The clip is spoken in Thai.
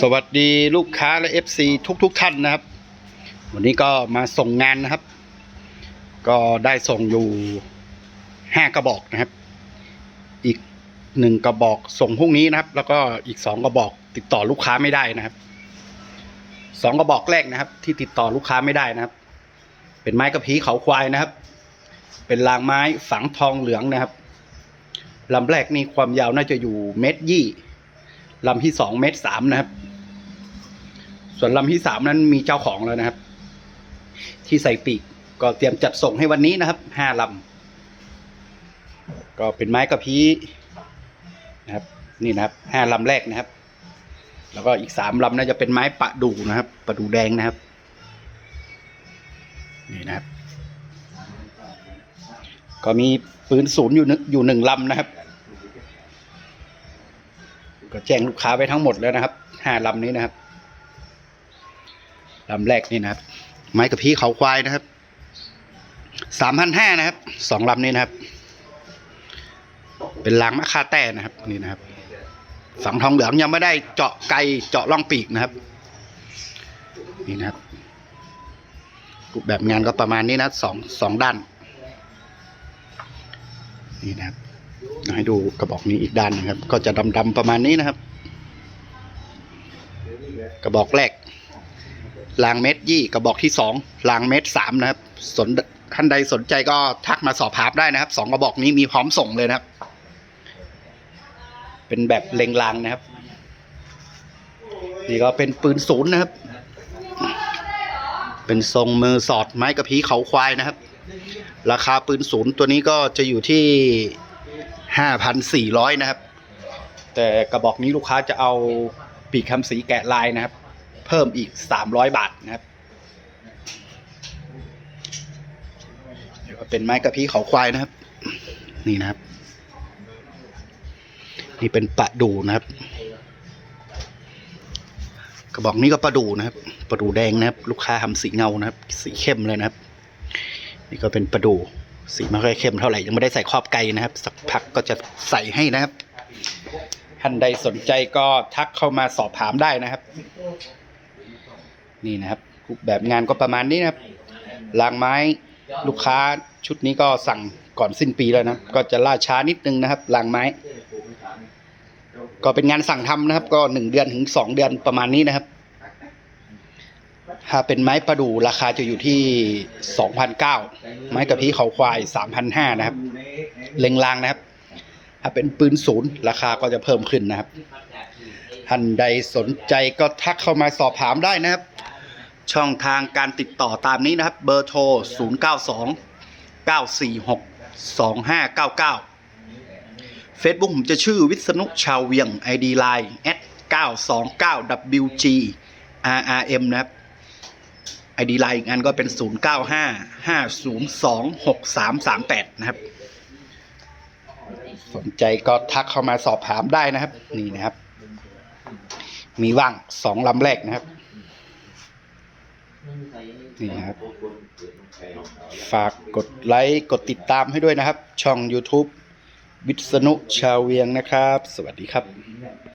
สวัสดีลูกค้าและ FC ทุกทุกๆท่านนะครับ วันนี้ก็มาส่งงานนะครับ ก็ได้ส่งอยู่ห้ากระบอกนะครับ อีกหนึ่งกระบอกส่งพรุ่งนี้นะครับ แล้วก็อีกสองกระบอกติดต่อลูกค้าไม่ได้นะครับสองกระบอกแรกนะครับ ที่ติดต่อลูกค้าไม่ได้นะครับ เป็นไม้กระพี้เขาควายนะครับ เป็นรางไม้ฝังทองเหลืองนะครับลำแรกนี่ความยาวน่าจะอยู่เมตรยี่ ลำที่สองเมตรสามนะครับ ส่วนลำที่สามนั้นมีเจ้าของแล้วนะครับ ที่ใส่ปีกก็เตรียมจัดส่งให้วันนี้นะครับห้าลำก็เป็นไม้กระพี้นะครับ นี่นะครับห้าลำแรกนะครับ แล้วก็อีกสามลำน่าจะเป็นไม้ปะดูนะครับปะดูแดงนะครับ นี่นะครับ ก็มีปืนศูนย์อยู่หนึ่งอยู่หนึ่งลำนะครับ ก็แจ้งลูกค้าไปทั้งหมดแล้วนะครับห้าลำนี้นะครับลำแรกนี่นะครับ ไม้กระพี้เขาควายนะครับสามพันห้านะครับสองลำนี้นะครับ เป็นรางมะค่าแต้นะครับนี่นะครับฝังทองเหลืองยังไม่ได้เจาะไกเจาะร่องปีกนะครับ นี่นะครับรูปแบบงานก็ประมาณนี้นะสองสองด้าน นี่นะครับ ให้ดูกระบอกนี้อีกด้านนึงครับ ก็จะดำๆประมาณนี้นะครับ กระบอกแรกรางเม็ดยี่กระบอกที่สองรางเม็ดสามนะครับ สนท่านใดสนใจก็ทักมาสอบถามได้นะครับสองกระบอกนี้มีพร้อมส่งเลยนะครับ เป็นแบบเล็งรางนะครับ นี่ก็เป็นปืนศูนย์นะครับ เป็นทรงมือสอดไม้กระพี้เขาควายนะครับ ราคาปืนศูนย์ตัวนี้ก็จะอยู่ที่ ห้าพันสี่ร้อยนะครับ แต่กระบอกนี้ลูกค้าจะเอาปีกคำสีแกะลายนะครับ เพิ่มอีกสามร้อยบาทนะครับเดี๋ยวเป็นไม้กระพี้เขาควายนะครับ นี่นะครับ นี่เป็นปะดูนะครับ กระบอกนี้ก็ปลาดูนะครับปลาดูแดงนะครับ ลูกค้าทำสีเงานะครับ สีเข้มเลยนะครับ นี่ก็เป็นปลาดู สีไม่ค่อยเข้มเท่าไหร่ยังไม่ได้ใส่ครอบไก่นะครับ สักพักก็จะใส่ให้นะครับท่านใดสนใจก็ทักเข้ามาสอบถามได้นะครับ นี่นะครับรูปแบบงานก็ประมาณนี้นะครับรางไม้ลูกค้าชุดนี้ก็สั่งก่อนสิ้นปีแล้วนะก็จะล่าช้านิดนึงนะครับรางไม้ ก็เป็นงานสั่งทำนะครับ ก็หนึ่งเดือนถึงสองเดือนประมาณนี้นะครับ ถ้าเป็นไม้ประดู่ราคาจะอยู่ที่สองพันเก้าไม้กระพี้เขาควายสามพันห้านะครับ เล็งลางนะครับ ถ้าเป็นปืนศูนย์ราคาก็จะเพิ่มขึ้นนะครับ ท่านใดสนใจก็ทักเข้ามาสอบถามได้นะครับ ช่องทางการติดต่อตามนี้นะครับ เบอร์โทร 0 9 2 9 4 6 2 5 9 9 Facebook ผมจะชื่อวิษณุชาวเวียง ID Line 929 WG RRM นะครับ ID Line อีกอันก็เป็น 095 502 6338 นะครับ สนใจก็ทักเข้ามาสอบถามได้นะครับ นี่นะครับ มีว่างสองลำแรกนะครับ นี่นะครับ ฝากกดไลค์กดติดตามให้ด้วยนะครับ ช่อง YouTube วิษณุชาวเวียงนะครับ สวัสดีครับ